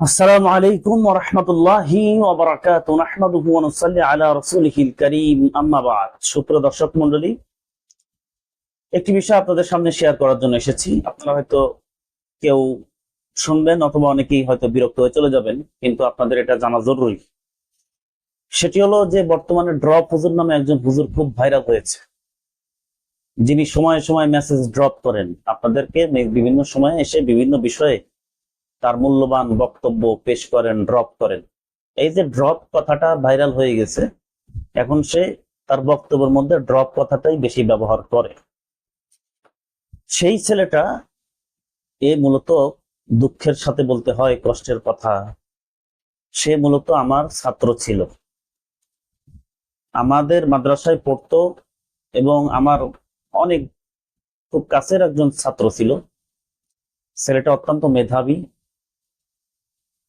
আসসালামু আলাইকুম ওয়া রাহমাতুল্লাহি ওয়া বারাকাতুহু। নাহমাদুহু ওয়া নুসাল্লি আলা রাসূলিহিল কারীম আম্মা বাদ। সুপ্রিয় দর্শক মণ্ডলী, একটি বিষয় আপনাদের সামনে শেয়ার করার জন্য এসেছি। আপনারা হয়তো কেউ শুনবেন অথবা অনেকেই হয়তো বিরক্ত হয়ে চলে যাবেন, কিন্তু আপনাদের এটা জানা জরুরি। সেটি হলো যে বর্তমানে ড্রপ হুজুর নামে একজন হুজুর খুব ভাইরাল হয়েছে। যিনি সময়ে সময়ে মেসেজ ড্রপ করেন। আপনাদেরকে বিভিন্ন সময়ে এসে বিভিন্ন বিষয়ে তার মূল্যবান বক্তব্য পেশ করেন ড্রপ করেন। এই যে ড্রপ কথাটা ভাইরাল হয়ে গেছে, এখন সে তার বক্তব্যের মধ্যে ড্রপ কথাটাই বেশি ব্যবহার করে। সেই ছেলেটা এ মূলত দুঃখের সাথে বলতে হয়, কষ্টের কথা। সে মূলত আমার ছাত্র ছিল। আমাদের মাদ্রাসায় পড়তো এবং আমার অনেক খুব কাছের একজন ছাত্র ছিল। ছেলেটা অত্যন্ত মেধাবী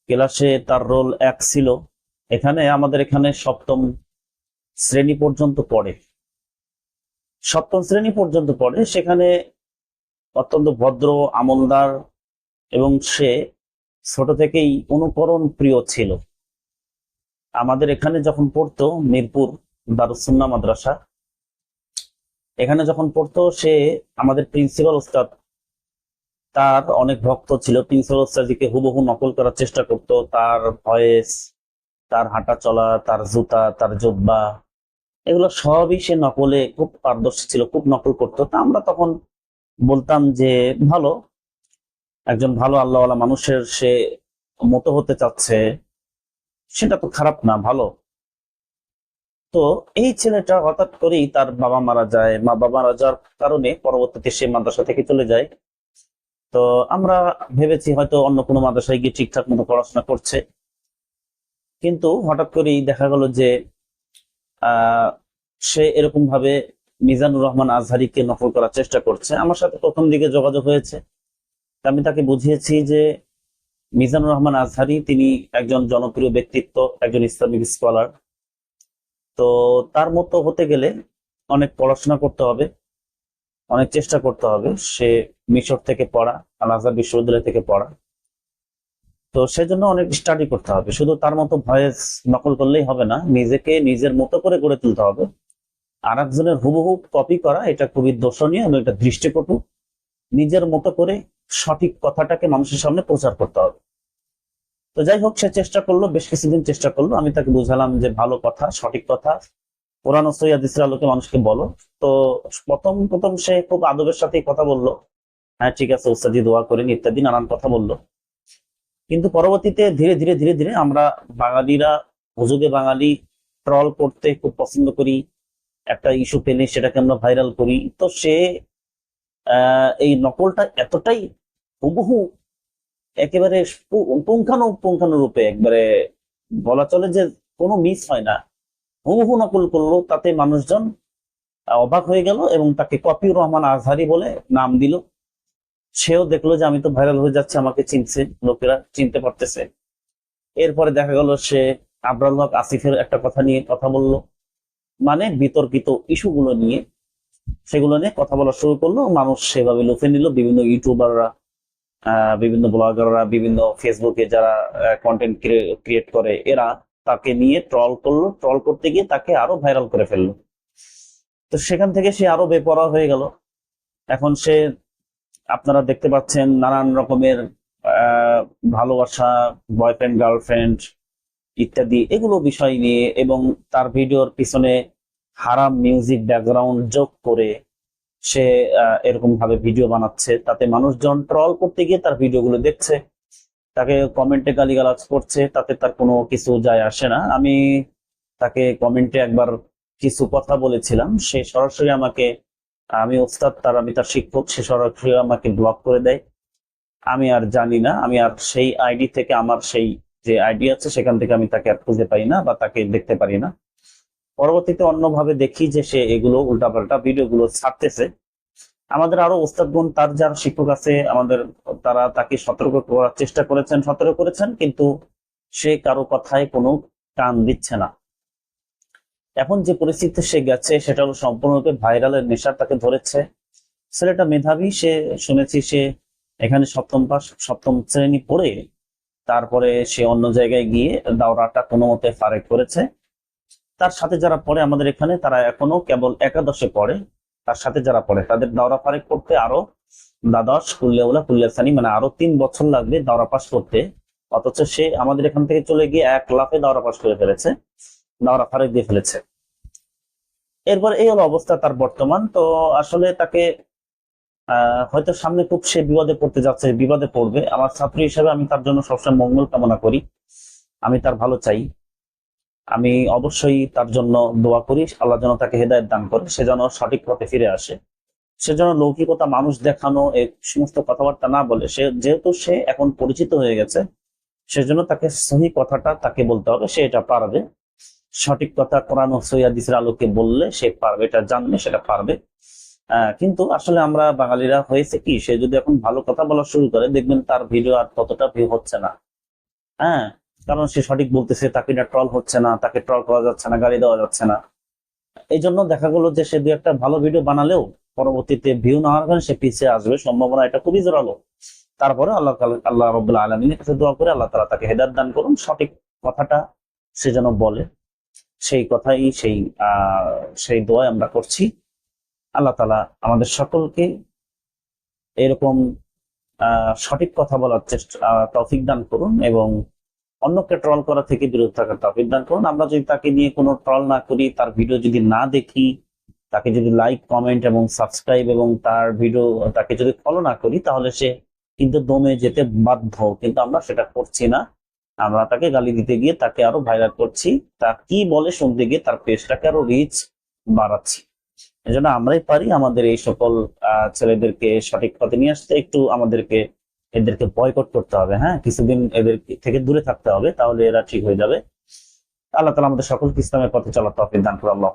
ক্লাসে তার রোল এক ছিল। এখানে আমাদের এখানে সপ্তম শ্রেণি পর্যন্ত পড়ে। সপ্তম শ্রেণি পর্যন্ত পড়ে, সেখানে অত্যন্ত ভদ্র, আমলদার এবং সে ছোট থেকেই অনুকরণ প্রিয় ছিল। আমাদের এখানে যখন পড়তো মিরপুর দারুসুন্না মাদ্রাসা, এখানে যখন পড়তো সে আমাদের প্রিন্সিপাল ওস্তাদ তার অনেক ভক্ত ছিল। প্রিন্সিপাল ওস্তাদিকে হুবহু নকল করার চেষ্টা করত। তার ভয়েস, তার হাঁটা চলা, তার জুতা, তার জব্বা, এগুলো সবই সে নকলে খুব পারদর্শী ছিল, খুব নকল করতো। তা আমরা তখন বলতাম যে, ভালো, একজন ভালো আল্লাহওয়ালা মানুষের সে মতো হতে চাচ্ছে, সেটা তো খারাপ না, ভালো। তো এই ছেলেটা হঠাৎ করেই তার বাবা মারা যায়। মা বাবা মারা যাওয়ার কারণে পরবর্তীতে সে মাদ্রাসা থেকে চলে যায়। তো আমরা ভেবেছি হয়তো অন্য কোনো মাদ্রাসায় গিয়ে ঠিকঠাক মতো পড়াশোনা করছে। কিন্তু হঠাৎ করেই দেখা গেল যে সে এরকম ভাবে মিজানুর রহমান আজহারিকে নকল করার চেষ্টা করছে। আমার সাথে প্রথম দিকে যোগাযোগ হয়েছে। আমি তাকে বুঝিয়েছি যে, মিজানুর রহমান আজহারি তিনি একজন জনপ্রিয় ব্যক্তিত্ব, একজন ইসলামিক স্কলার। তো তার মতো হতে গেলে অনেক পড়াশোনা করতে হবে, অনেক চেষ্টা করতে হবে। সে মিশর থেকে পড়া আল আজহার বিশ্ববিদ্যালয় থেকে পড়া। তো সেজন্য অনেক স্টাডি করতে হবে। শুধু তার মতো ভয়েস নকল করলেই হবে না, নিজেকে নিজের মতো করে গড়ে তুলতে হবে। আর একজনের হুবহু কপি করা, এটা খুবই দর্শনীয় এবং এটা দৃষ্টিকটু। নিজের মতো করে সঠিক কথাটাকে মানুষের সামনে প্রচার করতে হবে। তো যাই হোক, সে চেষ্টা করল, বেশ কিছুদিন চেষ্টা করল। আমি তাকে বুঝালাম যে ভালো কথা, সঠিক কথা। কোরআন সৈয়াদিসের আলোকে মানুষকে বলো। তো প্রথম প্রথম সে খুব আদবের সাথেই কথা বলল। হ্যাঁ ঠিক আছে উস্তাদি দোয়া করেন, ইত্যাদি নানান কথা বলল। কিন্তু পরবর্তীতে ধীরে ধীরে ধীরে ধীরে আমরা বাঙালিরা, হুজুগে বাঙালি ট্রল করতে খুব পছন্দ করি, একটা ইস্যু পেলে সেটাকে আমরা ভাইরাল করি। তো সে এই নকলটা এতটাই হুবহু একেবারে পুঙ্খানু পুঙ্খানু রূপে একবারে বলা চলে যে কোনো মিস হয় না। হুবহু নকল করল, তাতে মানুষজন অবাক হয়ে গেল এবং তাকে কপিউর রহমান আজহারি বলে নাম দিল। সেও দেখল যে আমি তো ভাইরাল হয়ে যাচ্ছে, আমাকে চিনছে, লোকেরা চিনতে পারতেছে। এরপরে দেখা গেল সে আবরাল হক আসিফের একটা কথা নিয়ে কথা বলল। মানে বিতর্কিত ইস্যুগুলো নিয়ে সেগুলো নিয়ে কথা বলা শুরু করল। মানুষ সেভাবে লুফে নিল। বিভিন্ন ইউটিউবাররা বিভিন্ন ব্লগাররা, বিভিন্ন ফেসবুকে যারা কন্টেন্ট ক্রিয়েট করে, এরা তাকে নিয়ে ট্রল করল। ট্রল করতে গিয়ে তাকে আরও ভাইরাল করে ফেলল। তো সেখান থেকে সে আরও বেপরা হয়ে গেল। এখন সে আপনারা দেখতে পাচ্ছেন নানান রকমের ভালোবাসা বয়ফ্রেন্ড গার্লফ্রেন্ড ইত্যাদি। এগুলো বিষয় নিয়ে এবং তার ভিডিওর পিছনে হারাম মিউজিক ব্যাকগ্রাউন্ড যোগ করে সে এরকম ভাবে ভিডিও বানাচ্ছে। তাতে মানুষজন ট্রল করতে গিয়ে তার ভিডিওগুলো দেখছে, তাকে কমেন্টে গালিগালাজ করছে, তাতে তার কোনো কিছু যায় আসে না। আমি তাকে কমেন্টে একবার কিছু কথা বলেছিলাম, সে সরাসরি আমাকে আমি ওস্তাদ, তার আমি তার শিক্ষক, সে সরাসরি আমাকে ব্লক করে দেয়। আমি আর জানি না, আমি আর সেই আইডি থেকে আমার সেই যে আইডি আছে, সেখান থেকে আমি তাকে আর খুঁজে পাই না বা তাকে দেখতে পারি না। পরবর্তীতে অন্যভাবে দেখি যে সে এগুলো উল্টাপাল্টা ভিডিওগুলো ছাড়তেছে। আমাদের আরও ওস্তাদগুন তার যার শিক্ষক আছে, আমাদের তারা তাকে সতর্ক করার চেষ্টা করেছেন, সতর্ক করেছেন, কিন্তু সে কারও কথায় কোনো কান দিচ্ছে না। এখন যে পরিস্থিতিতে সে গেছে, সেটা হলো সম্পূর্ণরূপে ভাইরালের নেশা তাকে ধরেছে। ছেলেটা মেধাবী, সে শুনেছি সে এখানে সপ্তম পাস সপ্তম শ্রেণি পড়ে, তারপরে সে অন্য জায়গায় গিয়ে দাওরাটা কোনো মতে ফারেক করেছে। তার সাথে যারা পড়ে আমাদের এখানে, তারা এখনও কেবল একাদশে পড়ে। তার সাথে যারা পড়ে, তাদের দাওরা ফারেক করতে আরও দ্বাদশ কুল্লেউলা কুল্লেসানি মানে আরও তিন বছর লাগবে দাওরা পাস করতে। অথচ সে আমাদের এখান থেকে চলে গিয়ে এক লাফে দাওরা পাস করে ফেলেছে। দাওরা ফারেক দিয়ে ফেলেছে। এরপর এই হলো অবস্থা তার বর্তমান। তো আসলে তাকে হয়তো সামনে খুব সে বিপদে পড়তে যাচ্ছে, বিপদে পড়বে। আমার ছাত্র হিসেবে আমি তার জন্য সবসময় মঙ্গল কামনা করি। আমি তার ভালো চাই। আমি অবশ্যই তার জন্য দোয়া করি। আল্লাহ যেন তাকে হেদায়ত দান করে। সে যেন সঠিক পথে ফিরে আসে। সে যেন লৌকিকতা, মানুষ দেখানো এই সমস্ত কথাবার্তা না বলে, সে যেহেতু সে এখন পরিচিত হয়ে গেছে, সেজন্য তাকে সহি কথাটা তাকে বলতে হবে। সে এটা পারবে। সঠিক কথা কোরআন সৈয়াদিসের আলোকে বললে সে পারবে, এটা জানবে, সেটা পারবে। কিন্তু আসলে আমরা বাঙালিরা হয়েছে কি, সে যদি এখন ভালো কথা বলা শুরু করে, দেখবেন তার ভিডিও আর ততটা ভিউ হচ্ছে না। হ্যাঁ কারণ সে সঠিক বলতেছে, তাকে না ট্রল হচ্ছে না, তাকে ট্রল করা যাচ্ছে না, গালি দেওয়া যাচ্ছে না। এই জন্য দেখা গেলো যে সে দু একটা ভালো ভিডিও বানালেও পরবর্তীতে ভিউ না হওয়ার কারণে সে পিছিয়ে আসবে। সম্ভাবনা এটা খুবই জোরালো। তারপরে আল্লাহ আল্লাহ রব্বুল আলমিনের কাছে দোয়া করে আল্লাহ তালা তাকে হেদায়ত দান করুন, সঠিক কথাটা সে যেন বলে। সেই কথাই, সেই সেই দোয়াই আমরা করছি। আল্লাহ তালা আমাদের সকলকে এরকম সঠিক কথা বলার চেষ্টা তৌফিক দান করুন এবং অন্যকে ট্রল করা থেকে বিরত থাকার তৌফিক দান করুন। আমরা যদি তাকে নিয়ে কোনো ট্রল না করি, তার ভিডিও যদি না দেখি, তাকে যদি লাইক কমেন্ট এবং সাবস্ক্রাইব এবং তার ভিডিও তাকে যদি ফলো না করি, তাহলে সে কিন্তু দমে যেতে বাধ্য। কিন্তু আমরা সেটা করছি না। আমরা তাকে গালি দিতে গিয়ে তাকে আরও ভাইরাল করছি। তা কি বলে শুনতে গিয়ে তার পেজটাকে আরও রিচ বাড়াচ্ছি। এজন্য আমরাই পারি আমাদের এই সকল ছেলেদেরকে সঠিক পথে নিয়ে আসতে। একটু আমাদেরকে, এদেরকে বয়কট করতে হবে হ্যাঁ? কিছুদিন এদের থেকে দূরে থাকতে হবে, তাহলে এরা ঠিক হয়ে যাবে। আল্লাহ তালা আমাদের সকল ইসলামের পথে চলার তফিক দান করে আল্লাহ